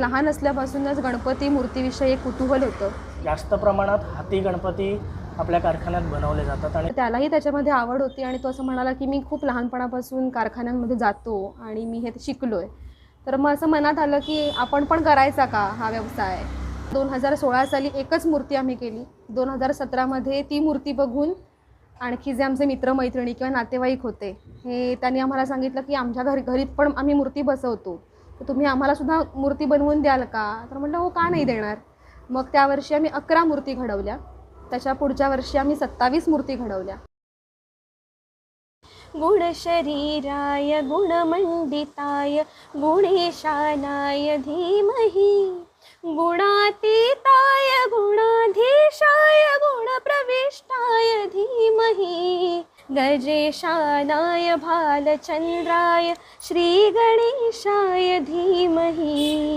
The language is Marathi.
लहान असल्यापासूनच गणपती मूर्तीविषयी एक कुतूहल होतं. जास्त प्रमाणात हाती गणपती आपल्या कारखान्यात बनवले जातात आणि त्यालाही त्याच्यामध्ये आवड होती आणि तो असं म्हणाला की मी खूप लहानपणापासून कारखान्यांमध्ये जातो आणि मी हे शिकलो आहे तर मग असं मनात आलं की आपण पण करायचा का हा व्यवसाय? दोन हजार सोळा साली एकच मूर्ती आम्ही केली. दोन हजार सतरामध्ये ती मूर्ती बघून आणखी जे आमचे मित्रमैत्रिणी किंवा नातेवाईक होते हे त्यांनी आम्हाला सांगितलं की आमच्या घरी घरीत पण आम्ही मूर्ती बसवतो. तर तुम्ही आम्हाला सुद्धा मूर्ती बनवून द्याल का? तर म्हटलं हो का नाही देणार? मग त्या वर्षी आम्ही अकरा मूर्ती घडवल्या. त्याच्या पुढच्या वर्षी आम्ही सत्तावीस मूर्ती घडवल्या. गुणशरीराय गुणमण्डिताय गुणेशानाय धीमहि गुणातीताय गुणाधीशाय गुणप्रविष्टाय धीमहि। गजेशानाय भालचन्द्राय श्रीगणेशाय धीमहि।